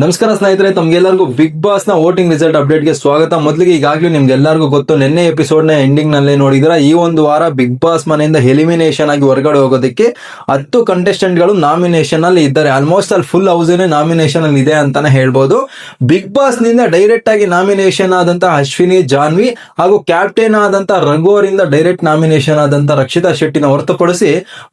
ನಮಸ್ಕಾರ ಸ್ನೇಹಿತರೆ, ತಮ್ಗೆಲ್ಲರಿಗೂ ಬಿಗ್ ಬಾಸ್ನ ವೋಟಿಂಗ್ ರಿಸಲ್ಟ್ ಅಪ್ಡೇಟ್ಗೆ ಸ್ವಾಗತ. ಮೊದಲಿಗೆ ಈಗಾಗಲೇ ನಿಮ್ಗೆ ಎಲ್ಲರಿಗೂ ಗೊತ್ತು, ನಿನ್ನೆ ಎಪಿಸೋಡ್ನ ಎಂಡಿಂಗ್ನಲ್ಲಿ ನೋಡಿದ್ರ ಈ ಒಂದು ವಾರ ಬಿಗ್ ಬಾಸ್ ಮನೆಯಿಂದ ಎಲಿಮಿನೇಷನ್ ಆಗಿ ಹೊರಗಡೆ ಹೋಗೋದಕ್ಕೆ ಹತ್ತು ಕಂಟೆಸ್ಟೆಂಟ್ಗಳು ನಾಮಿನೇಷನ್ ಅಲ್ಲಿ ಇದ್ದಾರೆ. ಆಲ್ಮೋಸ್ಟ್ ಅಲ್ಲಿ ಫುಲ್ ಹೌಸ್ ನಾಮಿನೇಷನ್ ಅಲ್ಲಿ ಇದೆ ಅಂತಾನೆ ಹೇಳ್ಬೋದು. ಬಿಗ್ ಬಾಸ್ನಿಂದ ಡೈರೆಕ್ಟ್ ಆಗಿ ನಾಮಿನೇಷನ್ ಆದಂತ ಅಶ್ವಿನಿ, ಜಾನ್ವಿ ಹಾಗೂ ಕ್ಯಾಪ್ಟನ್ ಆದಂತ ರಘು ಅವರಿಂದ ಡೈರೆಕ್ಟ್ ನಾಮಿನೇಷನ್ ಆದಂತ ರಕ್ಷಿತಾ ಶೆಟ್ಟಿನ ಹೊರತುಪಡಿಸಿ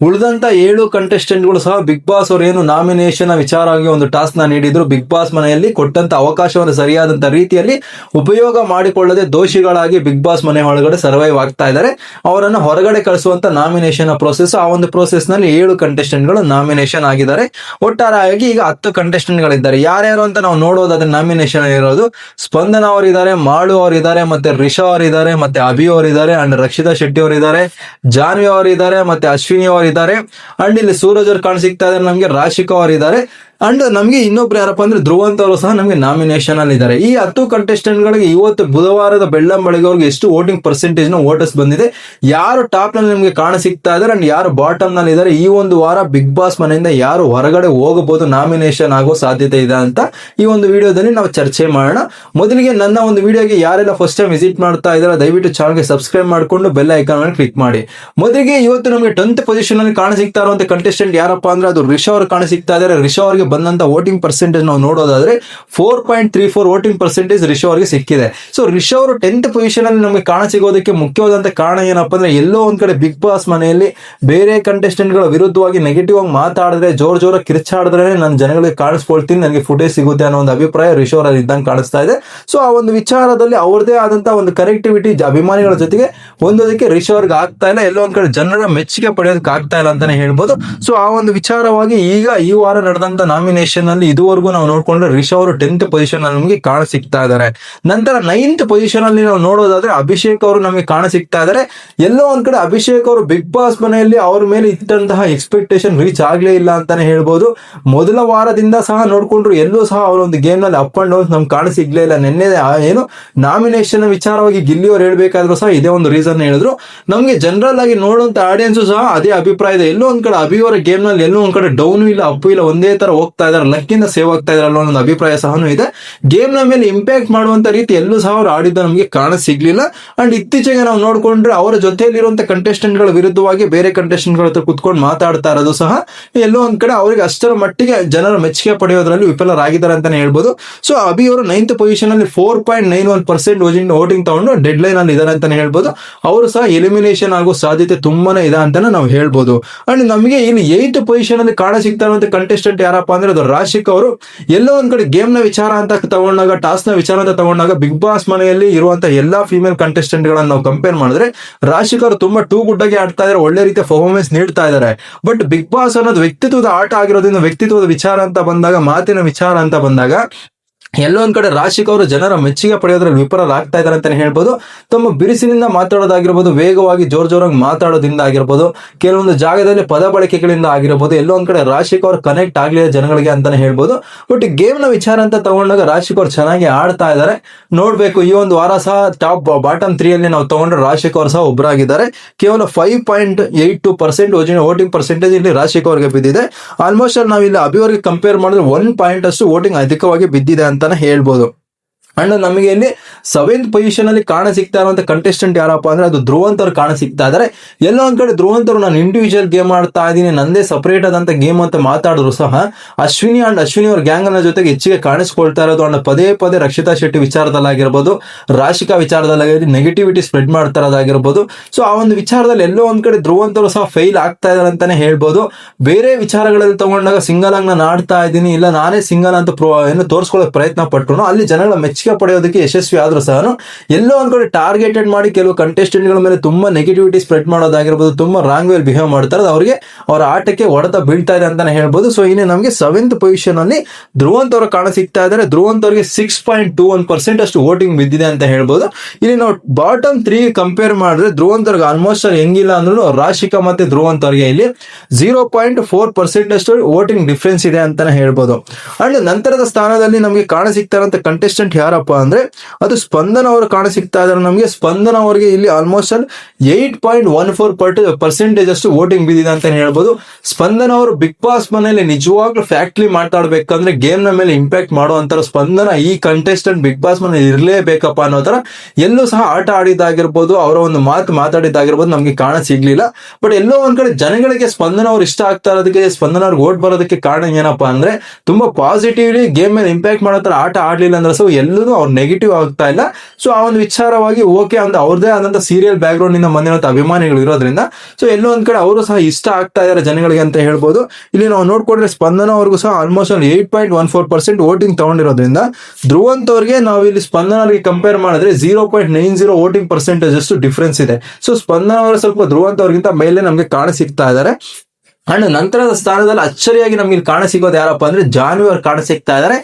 ಉಳಿದಂತ ಏಳು ಕಂಟೆಸ್ಟೆಂಟ್ಗಳು ಸಹ ಬಿಗ್ ಬಾಸ್ ಅವರು ಏನು ನಾಮಿನೇಷನ್ ವಿಚಾರವಾಗಿ ಒಂದು ಟಾಸ್ಕ್ನ ನೀಡಿದ್ರು. ಬಿಗ್ ಬಾಸ್ ಮನೆಯಲ್ಲಿ ಕೊಟ್ಟಂತ ಅವಕಾಶವನ್ನು ಸರಿಯಾದಂತ ರೀತಿಯಲ್ಲಿ ಉಪಯೋಗ ಮಾಡಿಕೊಳ್ಳದೆ ದೋಷಿಗಳಾಗಿ ಬಿಗ್ ಬಾಸ್ ಮನೆ ಒಳಗಡೆ ಸರ್ವೈವ್ ಆಗ್ತಾ ಇದ್ದಾರೆ. ಅವರನ್ನು ಹೊರಗಡೆ ಕಳಿಸುವಂತ ನಾಮಿನೇಷನ್ ಪ್ರೋಸೆಸ್ ಆ ಒಂದು ಪ್ರೋಸೆಸ್ನಲ್ಲಿ ಏಳು ಕಂಟೆಸ್ಟೆಂಟ್ಗಳು ನಾಮಿನೇಷನ್ ಆಗಿದ್ದಾರೆ. ಒಟ್ಟಾರೆಯಾಗಿ ಈಗ ಹತ್ತು ಕಂಟೆಸ್ಟೆಂಟ್ ಗಳಿದ್ದಾರೆ. ಯಾರ್ಯಾರು ಅಂತ ನಾವು ನೋಡೋದಾದ್ರೆ ನಾಮಿನೇಷನ್ ಇರೋದು ಸ್ಪಂದನ ಅವರಿದ್ದಾರೆ, ಮಾಳು ಅವರಿದ್ದಾರೆ, ಮತ್ತೆ ರಿಷಾ ಅವರಿದ್ದಾರೆ, ಮತ್ತೆ ಅಭಿ ಅವರಿದ್ದಾರೆ ಅಂಡ್ ರಕ್ಷಿತಾ ಶೆಟ್ಟಿ ಅವರಿದ್ದಾರೆ, ಜಾನ್ವಿ ಅವರಿದ್ದಾರೆ, ಮತ್ತೆ ಅಶ್ವಿನಿ ಅವರಿದ್ದಾರೆ. ಅಂಡ್ ಇಲ್ಲಿ ಸೂರಜ್ ಅವರು ಕಾಣ ಸಿಗ್ತಾ ಇದ್ದಾರೆ ನಮಗೆ, ರಾಶಿಕಾ ಅವರಿದ್ದಾರೆ. ಅಂಡ್ ನಮಗೆ ಇನ್ನೊಬ್ರು ಯಾರಪ್ಪ ಅಂದ್ರೆ ಧ್ರುವಂತ ಅವರು ಸಹ ನಮಗೆ ನಾಮಿನೇಷನ್ ಅಲ್ಲಿ ಇದ್ದಾರೆ. ಈ ಹತ್ತು ಕಂಟೆಸ್ಟೆಂಟ್ ಗಳಿಗೆ ಇವತ್ತು ಬುಧವಾರದ ಬೆಳ್ಳಂಬಳಿಗವ್ರಿಗೆ ಎಷ್ಟು ವೋಟಿಂಗ್ ಪರ್ಸೆಂಟೇಜ್ನ ವೋಟರ್ಸ್ ಬಂದಿದೆ, ಯಾರು ಟಾಪ್ನಲ್ಲಿ ನಿಮಗೆ ಕಾಣ ಸಿಗ್ತಾ ಇದ್ದಾರೆ ಅಂಡ್ ಯಾರು ಬಾಟಮ್ನಲ್ಲಿ ಇದ್ದಾರೆ, ಈ ಒಂದು ವಾರ ಬಿಗ್ ಬಾಸ್ ಮನೆಯಿಂದ ಯಾರು ಹೊರಗಡೆ ಹೋಗಬಹುದು ನಾಮಿನೇಷನ್ ಆಗೋ ಸಾಧ್ಯತೆ ಇದೆ ಅಂತ ಈ ಒಂದು ವಿಡಿಯೋದಲ್ಲಿ ನಾವು ಚರ್ಚೆ ಮಾಡೋಣ. ಮೊದಲಿಗೆ ನನ್ನ ಒಂದು ವಿಡಿಯೋಗೆ ಯಾರೆಲ್ಲ ಫಸ್ಟ್ ಟೈಮ್ ವಿಸಿಟ್ ಮಾಡ್ತಾ ಇದ್ದಾರೆ ದಯವಿಟ್ಟು ಚಾನಲ್ಗೆ ಸಬ್ಸ್ಕ್ರೈಬ್ ಮಾಡಿಕೊಂಡು ಬೆಲ್ ಐಕಾನ್ ಕ್ಲಿಕ್ ಮಾಡಿ. ಮೊದಲಿಗೆ ಇವತ್ತು ನಮಗೆ ಟೆಂತ್ ಪೊಸಿಷನ್ ಅಲ್ಲಿ ಕಾಣ ಸಿಗ್ತಾ ಇರುವಂತ ಕಂಟೆಸ್ಟೆಂಟ್ ಯಾರಪ್ಪ ಅಂದ್ರೆ ಅದು ರಿಷಾ ಅವರು ಕಾಣ ಸಿಗ್ತಾ ಇದ್ದಾರೆ. ರಿಷಾ ಅವರಿಗೆ ಬಂದಂತ ವೋಟಿಂಗ್ ಪರ್ಸೆಂಟೇಜ್ ನಾವು ನೋಡೋದಾದ್ರೆ four point three four voting percentage Risho ಅವರಿಗೆ ಸಿಕ್ಕಿದೆ. ಸೊ ರಿಷೋ ಅವರು ಟೆಂತ್ ಪೊಸಿಷನ್ ಅಲ್ಲಿ ನಮಗೆ ಕಾಣ ಸಿಗೋದಕ್ಕೆ ಮುಖ್ಯವಾದಂತ ಕಾರಣ ಏನಪ್ಪ ಅಂದ್ರೆ ಎಲ್ಲೋ ಒಂದ್ ಕಡೆ ಬಿಗ್ ಬಾಸ್ ಮನೆಯಲ್ಲಿ ಬೇರೆ ಕಂಟೆಸ್ಟೆಂಟ್ಗಳ ವಿರುದ್ಧವಾಗಿ ನೆಗೆಟಿವ್ ಆಗಿ ಮಾತಾಡಿದ್ರೆ, ಜೋರ್ ಜೋರ ಕಿರ್ಚಾಡಿದ್ರೆ ನಾನು ಜನಗಳಿಗೆ ಕಾಣಿಸ್ಕೊಳ್ತೀನಿ, ನನಗೆ ಫುಟೇಜ್ ಸಿಗುತ್ತೆ ಅನ್ನೋ ಒಂದು ಅಭಿಪ್ರಾಯ ರಿಷೋ ಅವರಲ್ಲಿ ಇದ್ದಂಗೆ ಕಾಣಿಸ್ತಾ ಇದೆ. ಸೊ ಆ ಒಂದು ವಿಚಾರದಲ್ಲಿ ಅವ್ರದೇ ಆದಂತ ಒಂದು ಕನೆಕ್ಟಿವಿಟಿ ಅಭಿಮಾನಿಗಳ ಜೊತೆಗೆ ಹೊಂದೋದಕ್ಕೆ ರಿಷೋ ಅವ್ರಿಗೆ ಆಗ್ತಾ ಇಲ್ಲ. ಎಲ್ಲೋ ಒಂದ್ ಕಡೆ ಜನರ ಮೆಚ್ಚುಗೆ ಪಡೆಯೋದಕ್ಕೆ ಆಗ್ತಾ ಇಲ್ಲ ಅಂತಾನೆ ಹೇಳ್ಬೋದು. ಸೊ ಆ ಒಂದು ವಿಚಾರವಾಗಿ ಈಗ ಈ ವಾರ ನಡೆದಂತ ನಾಮಿನೇಷನ್ ಅಲ್ಲಿ ಇದುವರೆಗೂ ನಾವು ನೋಡ್ಕೊಂಡ್ರೆ ರಿಷಾ ಅವರು ಟೆಂತ್ ಪೊಸಿಷನ್ ಅಲ್ಲಿ ನಮಗೆ ಕಾಣ ಸಿಗ್ತಾ ಇದ್ದಾರೆ. ನಂತರ ನೈನ್ತ್ ಪೊಸಿಷನ್ ಅಲ್ಲಿ ನಾವು ನೋಡೋದಾದ್ರೆ ಅಭಿಷೇಕ್ ಅವರು ನಮಗೆ ಕಾಣ ಸಿಗ್ತಾ ಇದ್ದಾರೆ. ಎಲ್ಲೋ ಒಂದ್ ಕಡೆ ಅಭಿಷೇಕ್ ಅವರು ಬಿಗ್ ಬಾಸ್ ಮನೆಯಲ್ಲಿ ಅವ್ರ ಮೇಲೆ ಇಟ್ಟಂತಹ ಎಕ್ಸ್ಪೆಕ್ಟೇಷನ್ ರೀಚ್ ಆಗ್ಲೇ ಇಲ್ಲ ಅಂತಾನೆ ಹೇಳ್ಬೋದು. ಮೊದಲ ವಾರದಿಂದ ಸಹ ನೋಡ್ಕೊಂಡ್ರು ಎಲ್ಲೂ ಸಹ ಅವರ ಒಂದು ಗೇಮ್ನಲ್ಲಿ ಅಪ್ ಅಂಡ್ ಡೌನ್ ನಮ್ಗೆ ಕಾಣ ಸಿಗ್ಲೇ ಇಲ್ಲ. ನಿನ್ನೆ ಏನು ನಾಮಿನೇಷನ್ ವಿಚಾರವಾಗಿ ಗಿಲ್ಲಿ ಅವ್ರು ಹೇಳ್ಬೇಕಾದ್ರೂ ಸಹ ಇದೇ ಒಂದು ರೀಸನ್ ಹೇಳಿದ್ರು. ನಮ್ಗೆ ಜನರಲ್ ಆಗಿ ನೋಡುವಂತ ಆಡಿಯನ್ಸ್ ಸಹ ಅದೇ ಅಭಿಪ್ರಾಯ ಇದೆ. ಎಲ್ಲೋ ಒಂದ್ ಕಡೆ ಅಭಿ ಅವರ ಗೇಮ್ನಲ್ಲಿ ಎಲ್ಲೋ ಒಂದ್ ಕಡೆ ಡೌನ್ ಇಲ್ಲ ಅಪ್ಪು ಇಲ್ಲ, ಒಂದೇ ತರ ಹೋಗ್ತಾ ಇದಾರೆ, ಲಕ್ಕಿಂದ ಸೇವ್ ಆಗ್ತಾ ಇದಾರಲ್ಲ ಅನ್ನೋ ಅಭಿಪ್ರಾಯ ಸಹ ಇದೆ. ಗೇಮ್ನ ಮೇಲೆ ಇಂಪ್ಯಾಕ್ಟ್ ಮಾಡುವಂತ ರೀತಿ ಎಲ್ಲೂ ಸಹ ಅವ್ರು ಆಡಿದ ನಮಗೆ ಕಾಣ ಸಿಗ್ಲಿಲ್ಲ. ಅಂಡ್ ಇತ್ತೀಚೆಗೆ ನಾವು ನೋಡ್ಕೊಂಡ್ರೆ ಅವರ ಜೊತೆಯಲ್ಲಿರುವಂತ ಕಂಟೆಸ್ಟೆಂಟ್ಗಳ ವಿರುದ್ಧವಾಗಿ ಬೇರೆ ಕಂಟೆಸ್ಟೆಂಟ್ಗಳ ಹತ್ರ ಕುತ್ಕೊಂಡು ಮಾತಾಡ್ತಾ ಇರೋದು ಸಹ ಎಲ್ಲೋ ಒಂದ್ ಕಡೆ ಅವರಿಗೆ ಅಷ್ಟರ ಮಟ್ಟಿಗೆ ಜನರ ಮೆಚ್ಚುಗೆ ಪಡೆಯೋದ್ರಲ್ಲಿ ವಿಫಲರಾಗಿದ್ದಾರೆ ಅಂತಾನೆ ಹೇಳ್ಬೋದು. ಸೊ ಅಭಿ ಅವರು ನೈನ್ತ್ ಪೊಸಿಷನ್ ಅಲ್ಲಿ four point nine one percent voting ತಗೊಂಡು ಡೆಡ್ ಲೈನ್ ಅಲ್ಲಿ ಇದಾರೆ ಅಂತಾನೆ ಹೇಳ್ಬೋದು. ಅವರು ಸಹ ಎಲಿಮಿನೇಷನ್ ಆಗೋ ಸಾಧ್ಯತೆ ತುಂಬಾನೇ ಇದೆ ಅಂತಾನೆ ನಾವು ಹೇಳ್ಬೋದು. ಅಂಡ್ ನಮಗೆ ಇಲ್ಲಿ ಏಯ್ತ್ ಪೊಸಿಷನ್ ಅಲ್ಲಿ ಕಾಣ ಸಿಗ್ತಾ ಇರುವಂತ ಕಂಟೆಸ್ಟೆಂಟ್ ಯಾರಪ್ಪ ಅಂದ್ರೆ ಅದು ರಾಶಿಕ್ ಅವರು ಎಲ್ಲೋ ಒಂದ್ ಕಡೆ ಗೇಮ್ನ ವಿಚಾರ ಅಂತ ತಗೊಂಡಾಗ ಟಾಸ್ನ ವಿಚಾರ ಅಂತ ತಗೊಂಡಾಗ ಬಿಗ್ ಬಾಸ್ ಮನೆಯಲ್ಲಿ ಇರುವಂತ ಎಲ್ಲಾ ಫಿಮೇಲ್ ಕಂಟೆಸ್ಟೆಂಟ್ ಗಳನ್ನ ನಾವು ಕಂಪೇರ್ ಮಾಡಿದ್ರೆ, ರಾಶಿಕ್ ಅವರು ತುಂಬಾ ಟೂ ಗುಡ್ ಆಗಿ ಆಡ್ತಾ ಇದ್ದಾರೆ ಒಳ್ಳೆ ರೀತಿಯ ಪರ್ಫಾರ್ಮೆನ್ಸ್ ನೀಡ್ತಾ ಇದ್ದಾರೆ ಬಟ್ ಬಿಗ್ ಬಾಸ್ ಅನ್ನೋದು ವ್ಯಕ್ತಿತ್ವದ ಆಟ ಆಗಿರೋದ್ರಿಂದ ವ್ಯಕ್ತಿತ್ವದ ವಿಚಾರ ಅಂತ ಬಂದಾಗ, ಮಾತಿನ ವಿಚಾರ ಅಂತ ಬಂದಾಗ ಎಲ್ಲೋ ಒಂದ್ ಕಡೆ ರಾಶಿಕ್ ಅವರು ಜನರ ಮೆಚ್ಚುಗೆ ಪಡೆಯೋದ್ರಲ್ಲಿ ವಿಫಲರಾಗ್ತಾ ಇದ್ದಾರೆ ಅಂತಾನೆ ಹೇಳ್ಬೋದು. ತಮ್ಮ ಬಿರುಸಿನಿಂದ ಮಾತಾಡೋದಾಗಿರ್ಬೋದು ವೇಗವಾಗಿ ಜೋರ್ ಜೋರಾಗಿ ಮಾತಾಡೋದ್ರಿಂದ ಆಗಿರ್ಬೋದು, ಕೆಲವೊಂದು ಜಾಗದಲ್ಲಿ ಪದ ಬಳಕೆಗಳಿಂದ ಆಗಿರ್ಬೋದು, ಎಲ್ಲೋ ಒಂದ್ ಕಡೆ ರಾಶಿಕ್ ಅವರು ಕನೆಕ್ಟ್ ಆಗ್ಲಿಲ್ಲ ಜನಗಳಿಗೆ ಅಂತಾನೆ ಹೇಳ್ಬೋದು. ಬಟ್ ಗೇಮ್ನ ವಿಚಾರ ಅಂತ ತಗೊಂಡಾಗ ರಾಶಿಕ್ ಅವ್ರು ಚೆನ್ನಾಗಿ ಆಡ್ತಾ ಇದ್ದಾರೆ. ನೋಡ್ಬೇಕು, ಈ ಒಂದು ವಾರ ಸಹ ಟಾಪ್ ಬಾಟಮ್ ತ್ರೀ ಅಲ್ಲಿ ನಾವು ತಗೊಂಡ್ರೆ ರಾಶಿಕ್ ಅವರು ಸಹ ಒಬ್ಬರಾಗಿದ್ದಾರೆ ಕೇವಲ five point eight two percent voting percentage ಇಲ್ಲಿ ರಾಶಿಕ್ ಅವ್ರಿಗೆ ಬಿದ್ದಿದೆ. ಆಲ್ಮೋಸ್ಟ್ ನಾವು ಇಲ್ಲಿ ಅಭಿವರ್ಗೆ ಕಂಪೇರ್ ಮಾಡಿದ್ರೆ ಒನ್ ಪಾಯಿಂಟ್ ಅಷ್ಟು ವೋಟಿಂಗ್ ಅಧಿಕವಾಗಿ ಬಿದ್ದಿದೆ ಅಂತಾನೆ ಹೇಳ್ಬೋದು. ಅಂಡ್ ನಮಗೆ ಇಲ್ಲಿ ಸೆವೆಂತ್ ಪೊಸಿಷನ್ ಅಲ್ಲಿ ಕಾಣ ಸಿಗ್ತಾ ಇರುವಂತ ಕಂಟೆಸ್ಟೆಂಟ್ ಯಾರಪ್ಪ ಅಂದ್ರೆ ಅದು ಧ್ರುವಂತರ್ ಕಾಣ ಸಿಗ್ತಾ ಇದಾರೆ ಎಲ್ಲೋ ಒಂದ್ ಕಡೆ ಧ್ರುವಂತರು ನಾನು ಇಂಡಿವಿಜುವಲ್ ಗೇಮ್ ಆಡ್ತಾ ಇದ್ದೀನಿ, ನಂದೇ ಸಪರೇಟ್ ಆದಂತ ಗೇಮ್ ಅಂತ ಮಾತಾಡಿದ್ರು ಸಹ ಅಶ್ವಿನಿ ಅಂಡ್ ಅಶ್ವಿನಿ ಅವ್ರ ಗ್ಯಾಂಗ್ ಅನ್ನ ಜೊತೆಗೆ ಹೆಚ್ಚಿಗೆ ಕಾಣಿಸ್ಕೊಳ್ತಾ ಇರೋದು ಅಂಡ್ ಪದೇ ಪದೇ ರಕ್ಷಿತಾ ಶೆಟ್ಟಿ ವಿಚಾರದಲ್ಲಾಗಿರ್ಬೋದು, ರಾಶಿಕಾ ವಿಚಾರದಲ್ಲಾಗಿರ್ಬೋದು ನೆಗೆಟಿವಿಟಿ ಸ್ಪ್ರೆಡ್ ಮಾಡ್ತಾ ಇರೋದಾಗಿರ್ಬೋದು. ಸೊ ಆ ಒಂದು ವಿಚಾರದಲ್ಲಿ ಎಲ್ಲೋ ಒಂದ್ ಕಡೆ ಧ್ರುವಂತರು ಸಹ ಫೈಲ್ ಆಗ್ತಾ ಇದಾರೆ ಅಂತಾನೆ ಹೇಳ್ಬೋದು. ಬೇರೆ ವಿಚಾರಗಳಲ್ಲಿ ತಗೊಂಡಾಗ ಸಿಂಗಲ್ ಆಗಿ ನಾನು ಆಡ್ತಾ ಇದ್ದೀನಿ, ಇಲ್ಲ ನಾನೇ ಸಿಂಗಲ್ ಅಂತ ಪ್ರೋ ಏನು ತೋರಿಸ್ಕೊಳ್ಳೋಕೆ ಪ್ರಯತ್ನ ಪಟ್ಟರು ಅಲ್ಲಿ ಜನಗಳ ಮೆಚ್ಚುಗೆ ಪಡೆಯೋದಕ್ಕೆ ಯಶಸ್ವಿ ಆದ್ರೂ ಸಹ ಎಲ್ಲೋ ಒಂದ್ ಕಡೆ ಟಾರ್ಗೆಟೆಡ್ ಮಾಡಿ ಕೆಲವು ಕಂಟೆಸ್ಟೆಂಟ್ಗಳ ಗಳ ಮೇಲೆ ತುಂಬಾ ನೆಗೆಟಿವಿಟಿ ಸ್ಪ್ರೆಡ್ ಮಾಡೋದಾಗಿರ್ಬೋದು, ತುಂಬಾ ರಾಂಗ್ ವೇಲ್ ಬಿಹೇವ್ ಮಾಡ್ತಾರೆ ಅವರಿಗೆ ಅವರ ಆಟಕ್ಕೆ ಹೊಡೆತ ಬೀಳ್ತಾ ಇದೆ ಅಂತಾನೆ ಹೇಳ್ಬೋದು. ಸೊ ಇನ್ನೇ ನಮಗೆ ಸೆವೆಂತ್ ಪೊಸಿಷನ್ ಅಲ್ಲಿ ಧ್ರುವಂತ್ ಅವರು ಕಾಣ ಸಿಗ್ತಾ ಇದ್ದಾರೆ. ಧ್ರುವಂತ್ ಅವರಿಗೆ six point two one percent ಅಷ್ಟು ವೋಟಿಂಗ್ ಬಿದ್ದಿದೆ ಅಂತ ಹೇಳ್ಬೋದು. ಇಲ್ಲಿ ನಾವು ಬಾಟಮ್ ತ್ರೀ ಕಂಪೇರ್ ಮಾಡಿದ್ರೆ ಧ್ರುವಂತ್ ಅವ್ರಿಗೆ ಆಲ್ಮೋಸ್ಟ್ ಅಲ್ಲಿ ಹೆಂಗಿಲ್ಲ ಅಂದ್ರೂ ರಾಶಿಕಾ ಮತ್ತೆ ಧ್ರುವಂತ್ ಅವರಿಗೆ ಇಲ್ಲಿ ಜೀರೋ ಪಾಯಿಂಟ್ ಫೋರ್ ಪರ್ಸೆಂಟ್ ಅಷ್ಟು ವೋಟಿಂಗ್ ಡಿಫ್ರೆನ್ಸ್ ಇದೆ ಅಂತಾನೆ ಹೇಳ್ಬೋದು. ಅಂಡ್ ನಂತರದ ಸ್ಥಾನದಲ್ಲಿ ನಮಗೆ ಕಾಣ ಸಿಗ್ತಾರಂತ ಕಂಟೆಸ್ಟೆಂಟ್ ಯಾರು? ಯಾರಪ್ಪ ಅಂದ್ರೆ ಅದು ಸ್ಪಂದನ ಅವರು ಕಾಣ ಸಿಗ್ತಾ ಇದಾರೆ ನಮಗೆ. ಸ್ಪಂದನ ಅವರಿಗೆ ಇಲ್ಲಿ ಆಲ್ಮೋಸ್ಟ್ ಅಲ್ಲಿ eight point one four percentage ಅಷ್ಟು ವೋಟಿಂಗ್ ಬಿದ್ದಿದೆ ಅಂತ ಹೇಳ್ಬೋದು. ಸ್ಪಂದನ ಅವರು ಬಿಗ್ ಬಾಸ್ ಮನೆಯಲ್ಲಿ ನಿಜವಾಗ್ಲೂ ಫ್ಯಾಕ್ಟ್ಲಿ ಮಾತಾಡ್ಬೇಕಂದ್ರೆ ಗೇಮ್ನ ಮೇಲೆ ಇಂಪ್ಯಾಕ್ಟ್ ಮಾಡುವಂತರ ಸ್ಪಂದನ ಈ ಕಂಟೆಸ್ಟೆಂಟ್ ಬಿಗ್ ಬಾಸ್ ಮನೆ ಇರಲೇಬೇಕಪ್ಪ ಅನ್ನೋ ತರ ಎಲ್ಲೂ ಸಹ ಆಟ ಆಡಿದಾಗಿರ್ಬೋದು ಅವರ ಒಂದು ಮಾತು ಮಾತಾಡಿದಾಗಿರ್ಬೋದು ನಮ್ಗೆ ಕಾಣ ಸಿಗ್ಲಿಲ್ಲ. ಬಟ್ ಎಲ್ಲೋ ಒಂದ್ ಕಡೆ ಜನಗಳಿಗೆ ಸ್ಪಂದನ ಅವ್ರು ಇಷ್ಟ ಆಗ್ತಾ ಇರೋದಕ್ಕೆ ಸ್ಪಂದನ ಅವ್ರಿಗೆ ಓಟ್ ಬರೋದಕ್ಕೆ ಕಾರಣ ಏನಪ್ಪಾ ಅಂದ್ರೆ ತುಂಬಾ ಪಾಸಿಟಿವ್ಲಿ ಗೇಮ್ ಮೇಲೆ ಇಂಪ್ಯಾಕ್ಟ್ ಮಾಡೋ ತರ ಆಟ ಆಡ್ಲಿಲ್ಲ ಅಂದ್ರೆ ಸೊ ಎಲ್ಲೂ ಅವ್ರು ನೆಗೆಟಿವ್ ಆಗ್ತಾ ಇಲ್ಲ. ಸೊ ಆ ಒಂದು ವಿಚಾರವಾಗಿ ಓಕೆ ಅಂತ ಅವ್ರದೇ ಆದಂತ ಸೀರಿಯಲ್ ಬ್ಯಾಕ್ ಗ್ರೌಂಡ್ನಿಂದ ಬಂದಿರೋ ಅಭಿಮಾನಿಗಳು ಇರೋದ್ರಿಂದ ಸೊ ಎಲ್ಲೋ ಒಂದ್ ಕಡೆ ಅವರು ಸಹ ಇಷ್ಟ ಆಗ್ತಾ ಇದಾರೆ ಜನಗಳಿಗೆ ಅಂತ ಹೇಳ್ಬೋದು. ಇಲ್ಲಿ ನಾವು ನೋಡ್ಕೊಂಡ್ರೆ ಸ್ಪಂದನ ಅವ್ರಿಗೂ ಸಹ ಆಲ್ಮೋಸ್ಟ್ ಅಲ್ಲಿ eight point one four percent voting ತಗೊಂಡಿರೋದ್ರಿಂದ Dhruvanth ಅವ್ರಿಗೆ ನಾವು ಇಲ್ಲಿ ಸ್ಪಂದನ ಕಂಪೇರ್ ಮಾಡಿದ್ರೆ zero point nine zero voting percentage ಅಷ್ಟು ಡಿಫ್ರೆನ್ಸ್ ಇದೆ. ಸೊ ಸ್ಪಂದನ ಅವರು ಸ್ವಲ್ಪ ಧ್ರುವಂತ್ ಅವ್ರಿಗಿಂತ ಮೇಲೆ ನಮಗೆ ಕಾಣ ಸಿಗ್ತಾ ಇದ್ದಾರೆ. ಅಂಡ್ ನಂತರದ ಸ್ಥಾನದಲ್ಲಿ ಅಚ್ಚರಿಯಾಗಿ ನಮ್ಗೆ ಇಲ್ಲಿ ಕಾಣ ಸಿಗೋದು ಯಾರಪ್ಪ ಅಂದ್ರೆ ಜಾನ್ವಿ ಅವ್ರು ಕಾಣ ಸಿಗ್ತಾ ಇದಾರೆ.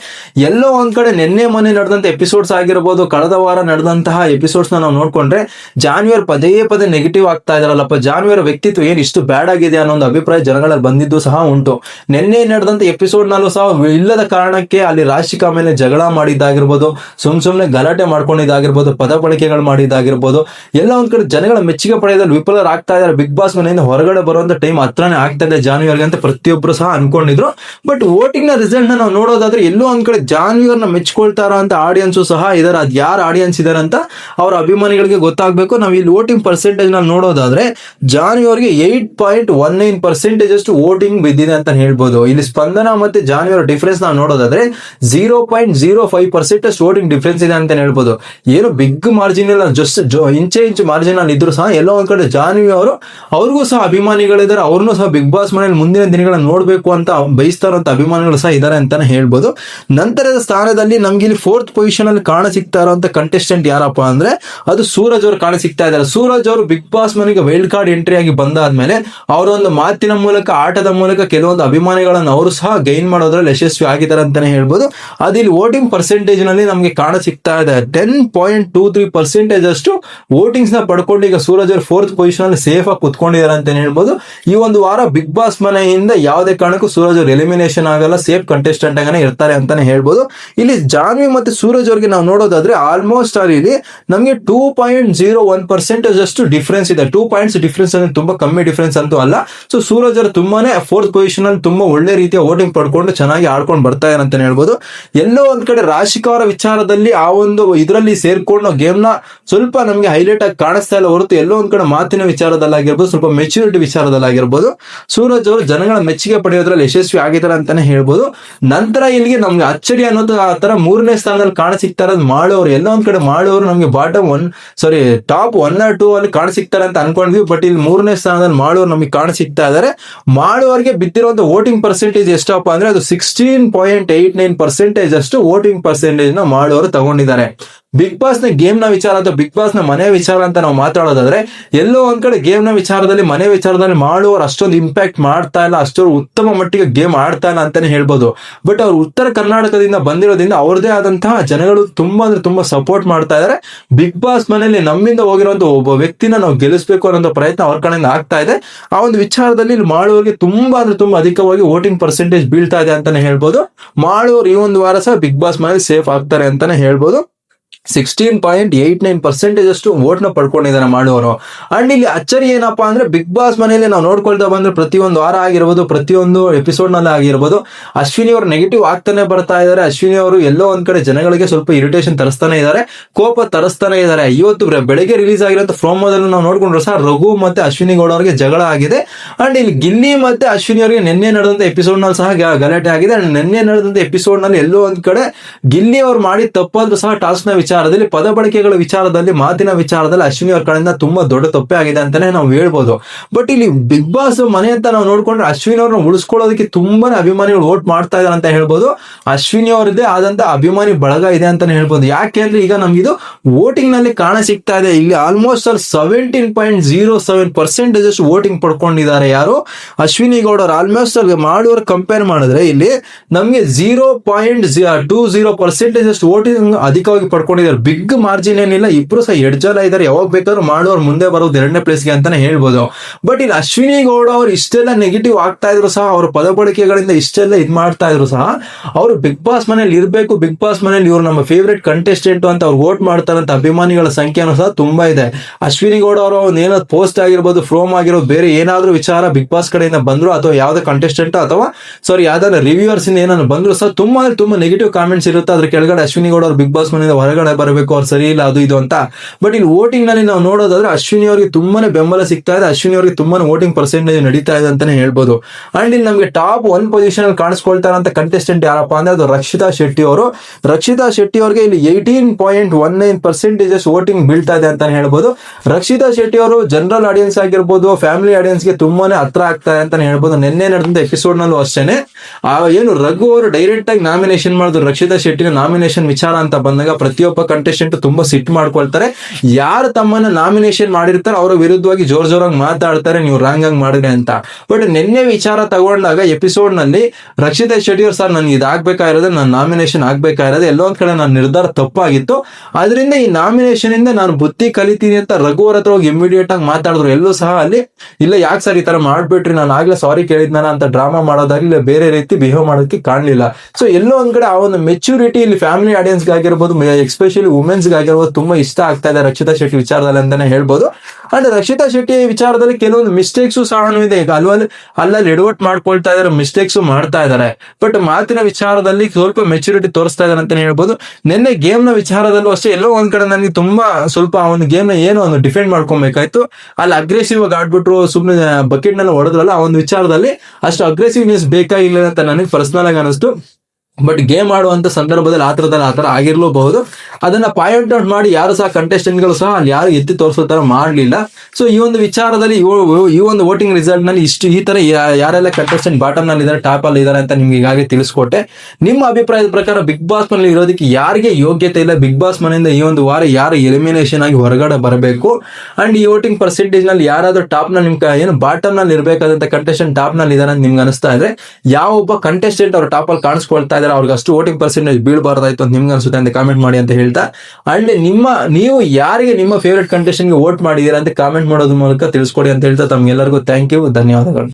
ಎಲ್ಲೋ ಒಂದ್ ಕಡೆ ನಿನ್ನೆ ಮೊನ್ನೆ ನಡೆದಂತ ಎಪಿಸೋಡ್ಸ್ ಆಗಿರ್ಬೋದು, ಕಳೆದ ವಾರ ನಡೆದಂತಹ ಎಪಿಸೋಡ್ಸ್ ನಾವು ನೋಡ್ಕೊಂಡ್ರೆ ಜಾನ್ವಿ ಅವ್ರು ಪದೇ ಪದೇ ನೆಗೆಟಿವ್ ಆಗ್ತಾ ಇದಾರಲ್ಲಪ್ಪ. ಜಾನ್ವಿ ವ್ಯಕ್ತಿತ್ವ ಏನ್ ಇಷ್ಟು ಬ್ಯಾಡ್ ಆಗಿದೆ ಅನ್ನೋ ಒಂದು ಅಭಿಪ್ರಾಯ ಜನಗಳಲ್ಲಿ ಬಂದಿದ್ದು ಸಹ ಉಂಟು. ನಿನ್ನೆ ನಡೆದಂತ ಎಪಿಸೋಡ್ ನಲ್ಲೂ ಸಹ ಇಲ್ಲದ ಕಾರಣಕ್ಕೆ ಅಲ್ಲಿ ರಾಶಿಕಾ ಮೇಲೆ ಜಗಳ ಮಾಡಿದ್ದಾಗಿರ್ಬೋದು, ಸುಮ್ ಸುಮ್ನೆ ಗಲಾಟೆ ಮಾಡ್ಕೊಂಡಿದ್ದಾಗಿರ್ಬೋದು ಪದ ಬಳಕೆಗಳು ಮಾಡಿದ್ದಾಗಿರ್ಬೋದು, ಎಲ್ಲ ಒಂದ್ ಕಡೆ ಜನಗಳ ಮೆಚ್ಚುಗೆ ಪಡೆಯೋದ್ರಲ್ಲಿ ವಿಫಲರಾಗ್ತಾ ಇದಾರೆ. ಬಿಗ್ ಬಾಸ್ ಮನೆಯಿಂದ ಹೊರಗಡೆ ಬರುವಂತ ಟೈಮ್ ಹತ್ರನೇ ಆಗ್ತಾ ಇದೆ ಜಾನ್ವಿಯರ್ಗೆ ಅಂತ ಪ್ರತಿಯೊಬ್ರು ಸಹ ಅನ್ಕೊಂಡಿದ್ರು. ಬಟ್ ವೋಟಿಂಗ್ನ ರಿಸಲ್ಟ್ನ ನಾವು ನೋಡೋದಾದ್ರೆ ಎಲ್ಲೋ ಒಂದ್ ಕಡೆ ಜಾನ್ವಿಯರ್ನ ಮೆಚ್ಕೊಳ್ತಾರ ಅಂತ ಆಡಿಯನ್ಸ್ ಸಹ ಇದಾರೆ. ಅದ್ ಯಾರು ಆಡಿಯನ್ಸ್ ಇದಾರೆ ಅಂತ ಅವರ ಅಭಿಮಾನಿಗಳಿಗೆ ಗೊತ್ತಾಗ್ಬೇಕು. ನಾವು ಇಲ್ಲಿ ವೋಟಿಂಗ್ ಪರ್ಸೆಂಟೇಜ್ನ ನೋಡೋದಾದ್ರೆ ಜಾನ್ವಿಯರ್ಗೆ eight point one nine percentage ಅಷ್ಟು ವೋಟಿಂಗ್ ಬಿದ್ದಿದೆ ಅಂತ ಹೇಳ್ಬೋದು. ಇಲ್ಲಿ ಸ್ಪಂದನ ಮತ್ತೆ ಜಾನ್ವಿಯರ್ ಡಿಫ್ರೆನ್ಸ್ ನಾವು ನೋಡೋದಾದ್ರೆ zero point zero five percent ಅಷ್ಟು ವೋಟಿಂಗ್ ಡಿಫ್ರೆನ್ಸ್ ಇದೆ ಅಂತ ಹೇಳ್ಬೋದು. ಏನು ಬಿಗ್ ಮಾರ್ಜಿನ್ ಇಲ್ಲ ಜಸ್ಟ್ ಇಂಚೆ ಇಂಚು ಮಾರ್ಜಿನ್ ಅಲ್ಲಿ ಇದ್ರು ಸಹ ಎಲ್ಲೋ ಒಂದ್ ಕಡೆ ಜಾನ್ವಿ ಅವರು ಅವ್ರಿಗೂ ಸಹ ಅಭಿಮಾನಿಗಳಿದ್ದಾರೆ ಅವ್ರನ್ನೂ ಸಹ ಬಿಗ್ ಬಾಸ್ ಮನೇಲಿ ಮುಂದಿನ ದಿನಗಳನ್ನ ನೋಡಬೇಕು ಅಂತ ಬಯಸ್ತಾ ಇರುವಂತ ಅಭಿಮಾನಿಗಳು ಸಹ ಇದ್ದಾರೆ ಅಂತಾನೆ ಹೇಳ್ಬೋದು. ನಂತರದ ಸ್ಥಾನದಲ್ಲಿ ನಮ್ಗೆ ಇಲ್ಲಿ ಫೋರ್ತ್ ಪೊಸಿಷನ್ ಅಲ್ಲಿ ಕಾಣ ಸಿಗ್ತಾ ಇರುವಂತ ಕಂಟೆಸ್ಟೆಂಟ್ ಯಾರಪ್ಪ ಅಂದ್ರೆ ಅದು ಸೂರಜ್ ಅವರು ಕಾಣ ಸಿಗ್ತಾ ಇದ್ದಾರೆ. ಸೂರಜ್ ಅವರು ಬಿಗ್ ಬಾಸ್ ಮನೆಗೆ ವೈಲ್ಡ್ ಕಾರ್ಡ್ ಎಂಟ್ರಿ ಆಗಿ ಬಂದಾದ್ಮೇಲೆ ಅವರ ಒಂದು ಮಾತಿನ ಮೂಲಕ, ಆಟದ ಮೂಲಕ ಕೆಲವೊಂದು ಅಭಿಮಾನಿಗಳನ್ನು ಅವರು ಸಹ ಗೈನ್ ಮಾಡೋದ್ರಲ್ಲಿ ಯಶಸ್ವಿ ಆಗಿದ್ದಾರೆ ಅಂತಾನೆ ಹೇಳ್ಬೋದು. ಅದು ಇಲ್ಲಿ ವೋಟಿಂಗ್ ಪರ್ಸೆಂಟೇಜ್ನಲ್ಲಿ ನಮಗೆ ಕಾಣ ಸಿಗ್ತಾ ಇದೆ. Ten point two three percentage ಅಷ್ಟು ವೋಟಿಂಗ್ಸ್ನ ಪಡ್ಕೊಂಡು ಈಗ ಸೂರಜ್ ಅವರು ಫೋರ್ತ್ ಪೊಸಿಷನ್ ಅಲ್ಲಿ ಸೇಫ್ ಆಗಿ ಕುತ್ಕೊಂಡಿದ್ದಾರೆ ಅಂತಾನೆ ಹೇಳ್ಬೋದು. ಈ ಒಂದು ವಾರ ಬಾಸ್ ಮನೆಯಿಂದ ಯಾವುದೇ ಕಾರಣಕ್ಕೂ ಸೂರಜ್ ಅವರು ಎಲಿಮಿನೇಷನ್ ಆಗಲ್ಲ ಸೇಫ್ ಕಂಟೆಸ್ಟೆಂಟ್ ಆಗಿ ಇರ್ತಾರೆ ಅಂತಾನೆ ಹೇಳ್ಬೋದು. ಇಲ್ಲಿ ಜಾನ್ವಿ ಮತ್ತೆ ಸೂರಜ್ ಅವ್ರಿಗೆ ನಾವು ನೋಡೋದಾದ್ರೆ ಆಲ್ಮೋಸ್ಟ್ ಅಲ್ಲಿ ನಮಗೆ two point zero one percentage ಅಷ್ಟು ಡಿಫ್ರೆನ್ಸ್ ಇದೆ. ಟೂ ಪಾಯಿಂಟ್ಸ್ ಡಿಫ್ರೆನ್ಸ್ ಅಂದ್ರೆ ತುಂಬಾ ಕಮ್ಮಿ ಡಿಫ್ರೆನ್ಸ್ ಅಂತೂ ಅಲ್ಲ. ಸೊ ಸೂರಜ್ ಅವರು ತುಂಬಾನೇ ಫೋರ್ತ್ ಪೊಸಿಷನ್ ಅಲ್ಲಿ ತುಂಬಾ ಒಳ್ಳೆ ರೀತಿಯ ವೋಟಿಂಗ್ ಪಡ್ಕೊಂಡು ಚೆನ್ನಾಗಿ ಆಡ್ಕೊಂಡು ಬರ್ತಾ ಇದ್ದಾರೆ ಅಂತ ಹೇಳ್ಬೋದು. ಎಲ್ಲೋ ಒಂದ್ ಕಡೆ ರಾಶಿಕಾ ಅವರ ವಿಚಾರದಲ್ಲಿ ಆ ಒಂದು ಇದರಲ್ಲಿ ಸೇರ್ಕೊಂಡು ಗೇಮ್ನ ಸ್ವಲ್ಪ ನಮಗೆ ಹೈಲೈಟ್ ಆಗಿ ಕಾಣಿಸ್ತಾ ಇಲ್ಲ ಹೊರತು ಎಲ್ಲೋ ಒಂದ್ ಕಡೆ ಮಾತಿನ ವಿಚಾರದಲ್ಲಾಗಿರ್ಬೋದು, ಸ್ವಲ್ಪ ಮೆಚುರಿಟಿ ವಿಚಾರದಲ್ಲಾಗಿರ್ಬೋದು. ಸೂರಜ್ ಅವರು ಜನಗಳ ಮೆಚ್ಚುಗೆ ಪಡೆಯೋದ್ರಲ್ಲಿ ಯಶಸ್ವಿ ಆಗಿದ್ದಾರೆ ಅಂತಾನೆ ಹೇಳ್ಬೋದು. ನಂತರ ಇಲ್ಲಿಗೆ ನಮ್ಗೆ ಅಚ್ಚರಿ ಅನ್ನೋದು ಆ ತರ ಮೂರನೇ ಸ್ಥಾನದಲ್ಲಿ ಕಾಣ ಸಿಗ್ತಾ ಇರೋದು ಮಾಡೋರು ಎಲ್ಲ ಒಂದ್ ಕಡೆ ಮಾಡೋರು ನಮ್ಗೆ bottom one sorry top one or two ಅಲ್ಲಿ ಕಾಣ ಸಿಗ್ತಾರೆ ಅಂತ ಅನ್ಕೊಂಡ್ವಿ ಬಟ್ ಇಲ್ಲಿ ಮೂರನೇ ಸ್ಥಾನದಲ್ಲಿ ಮಾಡೋರು ನಮಗೆ ಕಾಣ ಸಿಗ್ತಾ ಇದಾರೆ ಮಾಡೋರಿಗೆ ಬಿದ್ದಿರುವಂತ ವೋಟಿಂಗ್ ಪರ್ಸೆಂಟೇಜ್ ಎಷ್ಟಪ್ಪ ಅಂದ್ರೆ ಅದು sixteen point eight nine percentage ಅಷ್ಟು ವೋಟಿಂಗ್ ಪರ್ಸೆಂಟೇಜ್ನ ಮಾಡೋರು ತಗೊಂಡಿದ್ದಾರೆ. ಬಿಗ್ ಬಾಸ್ನ ಗೇಮ್ನ ವಿಚಾರ ಅಥವಾ ಬಿಗ್ ಬಾಸ್ನ ಮನೆ ವಿಚಾರ ಅಂತ ನಾವು ಮಾತಾಡೋದಾದ್ರೆ, ಎಲ್ಲೋ ಒಂದ್ ಕಡೆ ಗೇಮ್ನ ವಿಚಾರದಲ್ಲಿ, ಮನೆ ವಿಚಾರದಲ್ಲಿ ಮಾಡುವವರು ಅಷ್ಟೊಂದು ಇಂಪ್ಯಾಕ್ಟ್ ಮಾಡ್ತಾ ಇಲ್ಲ, ಅಷ್ಟೊಂದು ಉತ್ತಮ ಮಟ್ಟಿಗೆ ಗೇಮ್ ಆಡ್ತಾ ಇಲ್ಲ ಅಂತಾನೆ ಹೇಳ್ಬೋದು. ಬಟ್ ಅವ್ರು ಉತ್ತರ ಕರ್ನಾಟಕದಿಂದ ಬಂದಿರೋದ್ರಿಂದ ಅವ್ರದೇ ಆದಂತಹ ಜನಗಳು ತುಂಬಾ ಅಂದ್ರೆ ತುಂಬಾ ಸಪೋರ್ಟ್ ಮಾಡ್ತಾ ಇದಾರೆ. ಬಿಗ್ ಬಾಸ್ ಮನೆಯಲ್ಲಿ ನಮ್ಮಿಂದ ಹೋಗಿರುವಂತ ಒಬ್ಬ ವ್ಯಕ್ತಿನ ನಾವು ಗೆಲ್ಲಿಸಬೇಕು ಅನ್ನೋ ಪ್ರಯತ್ನ ಅವ್ರ ಕಡೆಯಿಂದ ಆಗ್ತಾ ಇದೆ. ಆ ಒಂದು ವಿಚಾರದಲ್ಲಿ ಇಲ್ಲಿ ಮಾಡುವವರಿಗೆ ತುಂಬಾ ಅಂದ್ರೆ ತುಂಬಾ ಅಧಿಕವಾಗಿ ವೋಟಿಂಗ್ ಪರ್ಸೆಂಟೇಜ್ ಬೀಳ್ತಾ ಇದೆ ಅಂತಾನೆ ಹೇಳ್ಬೋದು. ಮಾಡುವವರು ಈ ಒಂದು ವಾರ ಸಹ ಬಿಗ್ ಬಾಸ್ ಮನೆಯಲ್ಲಿ ಸೇಫ್ ಆಗ್ತಾರೆ ಅಂತಾನೆ ಹೇಳ್ಬೋದು. Sixteen point eight nine percentage ಅಷ್ಟು ವೋಟ್ನ ಪಡ್ಕೊಂಡಿದ್ದಾರೆ ಮಾಡುವವರು. ಅಂಡ್ ಇಲ್ಲಿ ಅಚ್ಚರಿ ಏನಪ್ಪಾ ಅಂದ್ರೆ ಬಿಗ್ ಬಾಸ್ ಮನೆಯಲ್ಲಿ ನಾವು ನೋಡ್ಕೊಳ್ತಾ ಬಂದ್ರೆ ಪ್ರತಿಯೊಂದು ವಾರ ಆಗಿರ್ಬೋದು, ಪ್ರತಿಯೊಂದು ಎಪಿಸೋಡ್ನಲ್ಲಿ ಆಗಿರ್ಬೋದು, ಅಶ್ವಿನಿ ಅವರು ನೆಗೆಟಿವ್ ಆಗ್ತಾನೆ ಬರ್ತಾ ಇದ್ದಾರೆ. ಅಶ್ವಿನಿ ಅವರು ಎಲ್ಲೋ ಒಂದ್ ಕಡೆ ಜನಗಳಿಗೆ ಸ್ವಲ್ಪ ಇರಿಟೇಷನ್ ತರಿಸ್ತಾನೆ ಇದ್ದಾರೆ, ಕೋಪ ತರಿಸ್ತಾನೆ ಇದ್ದಾರೆ. ಇವತ್ತು ಬೆಳಗ್ಗೆ ರಿಲೀಸ್ ಆಗಿರೋ ಫ್ರೋಮೋದಲ್ಲಿ ನಾವು ನೋಡ್ಕೊಂಡ್ರೆ ಸಹ ರಘು ಮತ್ತೆ ಅಶ್ವಿನಿ ಗೌಡ ಅವರಿಗೆ ಜಗಳ ಆಗಿದೆ. ಅಂಡ್ ಇಲ್ಲಿ ಗಿಲ್ಲಿ ಮತ್ತೆ ಅಶ್ವಿನಿ ಅವರಿಗೆ ನಿನ್ನೆ ನಡೆದಂತ ಎಪಿಸೋಡ್ನಲ್ಲಿ ಸಹ ಗಲಾಟೆ ಆಗಿದೆ. ಅಂಡ್ ನಿನ್ನೆ ನಡೆದಂತ ಎಪಿಸೋಡ್ನಲ್ಲಿ ಎಲ್ಲೋ ಒಂದ್ ಕಡೆ ಗಿಲ್ಲಿ ಅವ್ರು ಮಾಡಿ ತಪ್ಪಾದ್ರೂ ಸಹ ಟಾಸ್ಕ್ನ ವಿಚಾರದಲ್ಲಿ, ಪದ ಬಳಕೆಗಳ ವಿಚಾರದಲ್ಲಿ, ಮಾತಿನ ವಿಚಾರದಲ್ಲಿ ಅಶ್ವಿನಿ ಅವರ ಕಡೆಯಿಂದ ತುಂಬಾ ದೊಡ್ಡ ತಪ್ಪೆ ಆಗಿದೆ ಅಂತಾನೆ ನಾವು ಹೇಳ್ಬೋದು. ಬಟ್ ಇಲ್ಲಿ ಬಿಗ್ ಬಾಸ್ ಮನೆ ಅಂತ ನಾವು ನೋಡ್ಕೊಂಡ್ರೆ ಅಶ್ವಿನಿ ಅವ್ರನ್ನ ಉಳಿಸ್ಕೊಳ್ಳೋದಕ್ಕೆ ತುಂಬಾನೇ ಅಭಿಮಾನಿಗಳು ವೋಟ್ ಮಾಡ್ತಾ ಇದಾರೆ ಅಂತ ಹೇಳ್ಬೋದು. ಅಶ್ವಿನಿ ಅವರದೇ ಆದಂತ ಅಭಿಮಾನಿ ಬಳಗ ಇದೆ ಅಂತಾನೆ ಹೇಳ್ಬೋದು. ಯಾಕೆ ಅಂದ್ರೆ ಈಗ ನಮ್ಗಿದು ವೋಟಿಂಗ್ನಲ್ಲಿ ಕಾಣ ಸಿಗ್ತಾ ಇದೆ. ಇಲ್ಲಿ ಆಲ್ಮೋಸ್ಟ್ ಅಲ್ಲಿ seventeen point zero seven percentage ಅಷ್ಟು ವೋಟಿಂಗ್ ಪಡ್ಕೊಂಡಿದ್ದಾರೆ ಯಾರು? ಅಶ್ವಿನಿ ಗೌಡರು ಆಲ್ಮೋಸ್ಟ್ ಅಲ್ಲಿ ಮಾಡುವವರು ಕಂಪೇರ್ ಮಾಡಿದ್ರೆ ಇಲ್ಲಿ ನಮ್ಗೆ zero point two zero percentage ಅಷ್ಟು ವೋಟಿಂಗ್ ಅಧಿಕವಾಗಿ ಪಡ್ಕೊಂಡಿದ್ದಾರೆ. ಕೊಟ್ಟಿದ್ದಾರೆ ಬಿಗ್ ಮಾರ್ಜಿನ್ ಏನಿಲ್ಲ, ಇಬ್ರು ಸಹ ಎಡ್ಜಲ್ಲ ಇದಾರೆ. ಯಾವಾಗ ಬೇಕಾದ್ರೂ ಮಾಡೋರು ಮುಂದೆ ಬರೋದು ಎರಡನೇ ಪ್ಲೇಸ್ಗೆ ಅಂತಾನೆ ಹೇಳ್ಬೋದು. ಬಟ್ ಇಲ್ಲಿ ಅಶ್ವಿನಿ ಗೌಡ ಅವ್ರು ಇಷ್ಟೆಲ್ಲ ನೆಗೆಟಿವ್ ಆಗ್ತಾ ಇದ್ರು ಸಹ, ಅವ್ರ ಪದ ಬಳಕೆಗಳಿಂದ ಇಷ್ಟೆಲ್ಲ ಇದ್ ಮಾಡ್ತಾ ಇದ್ರು ಸಹ, ಅವರು ಬಿಗ್ ಬಾಸ್ ಮನೇಲಿ ಇರಬೇಕು. ಬಿಗ್ ಬಾಸ್ ಮನೇಲಿ ಇವ್ರು ನಮ್ಮ ಫೇವ್ರೇಟ್ ಕಂಟೆಸ್ಟೆಂಟ್ ಅಂತ ಅವ್ರು ವೋಟ್ ಮಾಡ್ತಾರಂತ ಅಭಿಮಾನಿಗಳ ಸಂಖ್ಯೆನೂ ಸಹ ತುಂಬಾ ಇದೆ. ಅಶ್ವಿನಿ ಗೌಡ ಅವರು ಒಂದು ಏನೋ ಪೋಸ್ಟ್ ಆಗಿರ್ಬೋದು ಫ್ರೋಮ್ ಆಗಿರೋ ಬೇರೆ ಏನಾದ್ರೂ ವಿಚಾರ ಬಿಗ್ ಬಾಸ್ ಕಡೆಯಿಂದ ಬಂದ್ರು ಅಥವಾ ಯಾವ್ದೋ ಕಂಟೆಸ್ಟೆಂಟ್ ಅಥವಾ ಸಾರಿ ಯಾವ್ದಾದ್ರು ರಿವ್ಯೂವರ್ಸ್ ಇಂದ ಏನಾದ್ರು ಬಂದ್ರು ಸಹ ತುಂಬಾ ತುಂಬಾ ನೆಗೆಟಿವ್ ಕಾಮೆಂಟ್ಸ್ ಇರುತ್ತೆ. ಅದ್ರ ಕೆಳಗಡೆ ಅಶ್ವಿನಿ ಗೌಡ ಅವ್ರು ಬಿಗ್ ಬಾಸ್ ಮನೆಯಿಂದ ಹೊರಗಡೆ ಬರಬೇಕು ಅವ್ರು ಸರಿ ಇಲ್ಲ, ಅದು ಇದು ಅಂತ. ಬಟ್ ಇಲ್ಲಿ ವೋಟಿಂಗ್ನಲ್ಲಿ ನಾವು ನೋಡೋದಾದ್ರೆ ಅಶ್ವಿನಿ ಅವರಿಗೆ ತುಂಬಾನೇ ಬೆಂಬಲ ಸಿಗ್ತಾ ಇದೆ. ಅಶ್ವಿನಿ ಅವರಿಗೆ ತುಂಬಾನೇ ವೋಟಿಂಗ್ ಪರ್ಸೆಂಟೇಜ್ ನಡೀತಾ ಇದೆ ಅಂತಾನೆ ಹೇಳ್ಬೋದು. ಅಂಡ್ ಇಲ್ಲಿ ನಮಗೆ ಟಾಪ್ ಒನ್ ಪೊಸಿಷನ್ ಅಲ್ಲಿ ಕಾಣಿಸ್ಕೊಳ್ತಾರಂತ ಕಂಟೆಸ್ಟೆಂಟ್ ಯಾರಪ್ಪ ಅಂದ್ರೆ ಅದು ರಕ್ಷಿತಾ ಶೆಟ್ಟಿ ಅವರು. ರಕ್ಷಿತಾ ಶೆಟ್ಟಿ ಅವರಿಗೆ ಇಲ್ಲಿ eighteen point one nine percentages voting ಬೀಳ್ತಾ ಇದೆ ಅಂತಾನೆ ಹೇಳ್ಬೋದು. ರಕ್ಷಿತಾ ಶೆಟ್ಟಿ ಅವರು ಜನರಲ್ ಆಡಿಯನ್ಸ್ ಆಗಿರ್ಬೋದು ಫ್ಯಾಮಿಲಿ ಆಡಿಯನ್ಸ್ಗೆ ತುಂಬಾನೇ ಹತ್ರ ಆಗ್ತಾ ಇದೆ ಅಂತಾನೆ ಹೇಳ್ಬೋದು. ನಿನ್ನೆ ನಡೆದಂತ ಎಪಿಸೋಡ್ ನಲ್ಲೂ ಅಷ್ಟೇನೆ. ಏನು ರಘು ಅವರು ಡೈರೆಕ್ಟ್ ಆಗಿ ನಾಮಿನೇಷನ್ ಮಾಡಿದ್ರು ರಕ್ಷಿತಾ ಶೆಟ್ಟಿನ ನಾಮಿನೇಷನ್ ವಿಚಾರ ಅಂತ ಬಂದಾಗ ಪ್ರತಿಯೊಬ್ಬ ಕಂಟೆಸ್ಟೆಂಟ್ ತುಂಬಾ ಸಿಟ್ ಮಾಡ್ಕೊಳ್ತಾರೆ. ಯಾರು ತಮ್ಮನ್ನ ನಾಮಿನೇಷನ್ ಮಾಡಿರ್ತಾರೆ ಅವರ ವಿರುದ್ಧವಾಗಿ ಜೋರ್ ಜೋರಾಗಿ ಮಾತಾಡ್ತಾರೆ, ನೀವು ರಾಂಗ್ ಹಂಗ್ ಮಾಡಿದ್ರೆ ಅಂತ. ಬಟ್ ನಿನ್ನೆ ವಿಚಾರ ತಗೊಂಡಾಗ ಎಪಿಸೋಡ್ನಲ್ಲಿ ರಕ್ಷಿತಾ ಶೆಟ್ಟಿ ಅವ್ರು ಸರ್ ನನ್ಗೆ ಇದಾಗಬೇಕಾಗಿರೋದು ನಾನು ನಾಮಿನೇಷನ್ ಆಗ್ಬೇಕಾಗಿರೋದು ಎಲ್ಲೋ ಒಂದ್ ಕಡೆ ನನ್ನ ನಿರ್ಧಾರ ತಪ್ಪಾಗಿತ್ತು. ಅದರಿಂದ ಈ ನಾಮಿನೇಷನ್ ಇಂದ ನಾನು ಬುದ್ಧಿ ಕಲಿತೀನಿ ಅಂತ ರಘು ಅವರ ಹತ್ರ ಹೋಗಿ ಇಮಿಡಿಯೇಟ್ ಆಗಿ ಮಾತಾಡಿದ್ರು. ಎಲ್ಲೂ ಸಹ ಅಲ್ಲಿ, ಇಲ್ಲ, ಯಾಕೆ ಸರ್ ಈ ತರ ಮಾಡ್ಬಿಟ್ರಿ? ನಾನು ಆಗ್ಲೇ ಸಾರಿ ಕೇಳಿದ್ನಲ್ಲ ಅಂತ ಡ್ರಾಮಾ ಮಾಡೋದಾಗ್ಲಿ ಇಲ್ಲ, ಬೇರೆ ರೀತಿ ಬಿಹೇವ್ ಮಾಡೋದಕ್ಕೆ ಕಾಣಲಿಲ್ಲ. ಸೊ ಎಲ್ಲೋ ಒಂದ್ ಕಡೆ ಆ ಒಂದು ಮೆಚುರಿಟಿ ಇಲ್ಲಿ ಫ್ಯಾಮಿಲಿ ಆಡಿಯನ್ಸ್ ಆಗಿರ್ಬೋದು ಎಸ್ಪೆಷಲಿ ವುಮೆನ್ಸ್ ಆಗಿರ್ಬೋದು ತುಂಬಾ ಇಷ್ಟ ಆಗ್ತಾ ಇದೆ ರಕ್ಷಿತಾ ಶೆಟ್ಟಿ ವಿಚಾರದಲ್ಲಿ ಅಂತಾನೆ ಹೇಳ್ಬೋದು. ಅಂಡ್ ರಕ್ಷಿತಾ ಶೆಟ್ಟಿ ವಿಚಾರದಲ್ಲಿ ಕೆಲವೊಂದು ಮಿಸ್ಟೇಕ್ಸ್ ಸಹ ಇದೆ. ಈಗ ಅಲ್ವಲ್ಲಿ, ಅಲ್ಲಲ್ಲಿ ಎಡವಟ್ ಮಾಡ್ಕೊಳ್ತಾ ಇದಾರೆ ಮಿಸ್ಟೇಕ್ಸ್ ಮಾಡ್ತಾ ಇದಾರೆ. ಬಟ್ ಮಾತಿನ ವಿಚಾರದಲ್ಲಿ ಸ್ವಲ್ಪ ಮೆಚುರಿಟಿ ತೋರಿಸ್ತಾ ಇದಾರೆ ಅಂತಾನೆ ಹೇಳ್ಬೋದು. ನಿನ್ನೆ ಗೇಮ್ನ ವಿಚಾರದಲ್ಲೂ ಅಷ್ಟೇ ಎಲ್ಲೋ ಒಂದ್ ಕಡೆ ನನಗೆ ತುಂಬಾ ಸ್ವಲ್ಪ ಒಂದು ಗೇಮ್ನ ಏನು ಒಂದು ಡಿಫೆಂಡ್ ಮಾಡ್ಕೊಬೇಕಾಯ್ತು. ಅಲ್ಲಿ ಅಗ್ರೆಸಿವ್ ಆಗಿ ಆಡ್ಬಿಟ್ರು ಸುಮ್ಮನೆ ಬಕೆಟ್ನಲ್ಲಿ ಹೊಡೆದ್ರಲ್ಲ ಆ ಒಂದು ವಿಚಾರದಲ್ಲಿ ಅಷ್ಟು ಅಗ್ರೆಸಿವ್ನೆಸ್ ಬೇಕಾಗಿಲ್ಲ ಅಂತ ನನಗೆ ಪರ್ಸನಲ್ ಆಗಿ ಅನಿಸ್ತು. ಬಟ್ ಗೇಮ್ ಆಡುವಂತ ಸಂದರ್ಭದಲ್ಲಿ ಆ ಥರದಲ್ಲಿ ಆ ಥರ ಆಗಿರ್ಲೂಬಹುದು. ಅದನ್ನ ಪಾಯಿಂಟ್ ಔಟ್ ಮಾಡಿ ಯಾರು ಸಹ ಕಂಟೆಸ್ಟೆಂಟ್ಗಳು ಸಹ ಅಲ್ಲಿ ಯಾರು ಎತ್ತಿ ತೋರಿಸೋ ತರ ಮಾಡಲಿಲ್ಲ. ಸೊ ಈ ಒಂದು ವಿಚಾರದಲ್ಲಿ ಈ ಒಂದು ವೋಟಿಂಗ್ ರಿಸಲ್ಟ್ನಲ್ಲಿ ಇಷ್ಟು ಈ ತರ ಯಾರೆಲ್ಲ ಕಂಟೆಸ್ಟೆಂಟ್ ಬಾಟಮ್ನಲ್ಲಿ ಇದಾರೆ ಟಾಪ್ ಅಲ್ಲಿ ಇದ್ದಾರೆ ಅಂತ ನಿಮ್ಗೆ ಈಗಾಗಲೇ ತಿಳಿಸ್ಕೊಟ್ಟೆ. ನಿಮ್ಮ ಅಭಿಪ್ರಾಯದ ಪ್ರಕಾರ ಬಿಗ್ ಬಾಸ್ ಮನೆಯಲ್ಲಿ ಇರೋದಕ್ಕೆ ಯಾರಿಗೆ ಯೋಗ್ಯತೆ ಇಲ್ಲ? ಬಿಗ್ ಬಾಸ್ ಮನೆಯಿಂದ ಈ ಒಂದು ವಾರ ಯಾರು ಎಲಿಮಿನೇಷನ್ ಆಗಿ ಹೊರಗಡೆ ಬರಬೇಕು? ಅಂಡ್ ಈ ವೋಟಿಂಗ್ ಪರ್ಸೆಂಟೇಜ್ನಲ್ಲಿ ಯಾರಾದ್ರೂ ಟಾಪ್ನಲ್ಲಿ ನಿಮ್ಗೆ ಏನು ಬಾಟಮ್ನಲ್ಲಿ ಇರಬೇಕಾದಂತ ಕಂಟೆಸ್ಟೆಂಟ್ ಟಾಪ್ನಲ್ಲಿ ಇದಾರೆ ಅಂತ ನಿಮ್ಗೆ ಅನಿಸ್ತಾ ಇದ್ರೆ ಯಾವ ಒಬ್ಬ ಕಂಟೆಸ್ಟೆಂಟ್ ಅವ್ರ ಟಾಪ್ ಅಲ್ಲಿ ಕಾಣಿಸ್ಕೊಳ್ತಾ ಇದಾರೆ ಅವ್ರಿಗೆ ಅಷ್ಟು ವೋಟಿಂಗ್ ಪರ್ಸೆಂಟೇಜ್ ಬೀಳಬಾರ್ದಾಯ್ತು ಅಂತ ನಿಮ್ಗೆ ಅನ್ಸುತ್ತೆ ಅಂತ ಕಾಮೆಂಟ್ ಮಾಡಿ ಅಂತ ಹೇಳ್ತಾ ಅಂಡ್ ನಿಮ್ಮ, ನೀವು ಯಾರಿಗೆ ನಿಮ್ಮ ಫೇವ್ರೆಟ್ ಕಂಟೆಸ್ಟೆಂಟ್ಗೆ ವೋಟ್ ಮಾಡಿದೀರಾ ಅಂತ ಕಾಮೆಂಟ್ ಮಾಡೋದ್ರ ಮೂಲಕ ತಿಳಿಸ್ಕೊಡಿ ಅಂತ ಹೇಳ್ತಾ ತಮ್ಗೆಲ್ಲರಿಗೂ ಥ್ಯಾಂಕ್ ಯು ಧನ್ಯವಾದಗಳು.